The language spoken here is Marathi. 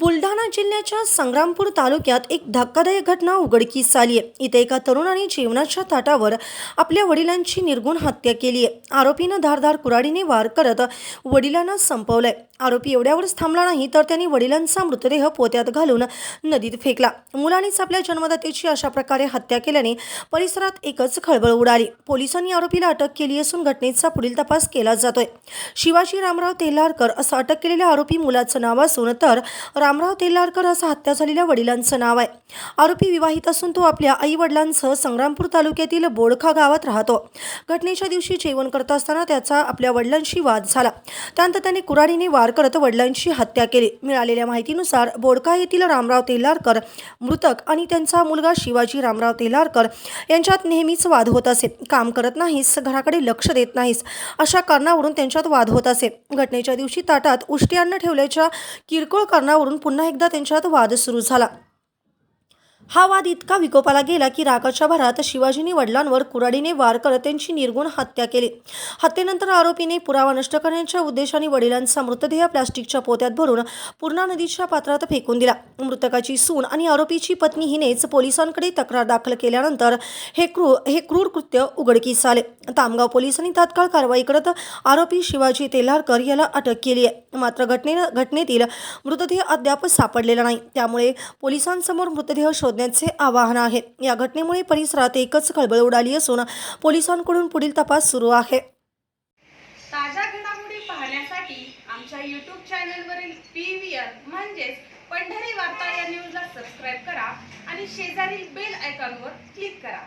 बुलढाणा जिल्ह्याच्या संग्रामपूर तालुक्यात एक धक्कादायक घटना उघडकीस आली आहे. इथे एका तरुणाने जीवनाच्या ताटावर आपल्या वडिलांची निर्गुण हत्या केली आहे. आरोपीनं धारधार कुराडीने वार करत वडिलांना संपवलंय. आरोपी एवढ्यावरच थांबला नाही तर त्यांनी वडिलांचा मृतदेह पोत्यात घालून नदीत फेकला. मुलानेच आपल्या जन्मदात्याची अशा प्रकारे हत्या केल्याने परिसरात एकच खळबळ उडाली. पोलिसांनी आरोपीला अटक केली असून घटनेचा पुढील तपास केला जातोय. शिवाजी रामराव तेलारकर असं अटक केलेल्या आरोपी मुलाचं नाव असून तर रामराव तेलारकर असं हत्या झालेल्या वडिलांचं नाव आहे. आरोपी विवाहित असून तो आपल्या आई वडिलांसह संग्रामपूर तालुक्यातील बोडखा गावात राहतो. घटनेच्या दिवशी जेवण करत असताना त्याचा आपल्या वडिलांशी वाद झाला. त्यानंतर त्याने कुऱ्हाडीने वार करत वडिलांची हत्या केली. मिळालेल्या माहितीनुसार बोडखा येथील रामराव तेलारकर मृतक आणि त्यांचा मुलगा शिवाजी रामराव तेलारकर यांच्यात नेहमीच वाद होत असे. काम करत नाहीस घराकडे लक्ष देत नाहीस अशा कारणावरून त्यांच्यात वाद होत असे. घटनेच्या दिवशी ताटात उष्टी अन्न ठेवल्याच्या किरकोळ कारणावर कारणावरून पुन्हा एकदा त्यांच्यात वाद सुरू झाला. हा वाद इतका विकोपाला गेला की रागाच्या भरात शिवाजीने वडिलांवर कुऱ्हाडीने वार करत त्यांची निर्गुण हत्या केली. हत्येनंतर आरोपीने पुरावा नष्ट करण्याच्या उद्देशाने वडिलांचा मृतदेह प्लास्टिकच्या पोत्यात भरून पूर्णा नदीच्या पात्रात फेकून दिला. मृतकाची सून आणि आरोपीची पत्नी हिनेच पोलिसांकडे तक्रार दाखल केल्यानंतर हे क्रू हे क्रूर कृत्य उघडकीस आले. तामगाव पोलिसांनी तात्काळ कारवाई करत आरोपी शिवाजी तेलारकर याला अटक केली आहे. मात्र घटने घटनेतील मृतदेह अद्याप सापडलेला नाही. त्यामुळे पोलिसांसमोर मृतदेह करण्याचे आवाहन आहे. या घटनेमुळे परिसरात एकच खळबळ उडाली असून पोलिसांकडून पुढील तपास सुरू आहे. ताज्या घडामोडी पाहण्यासाठी आमच्या यूट्यूब चॅनलवरील पी व्ही आर म्हणजेच पंढरी वार्ता या न्यूजला सबस्क्राईब करा आणि शेजारील बेल आयकॉनवर क्लिक करा.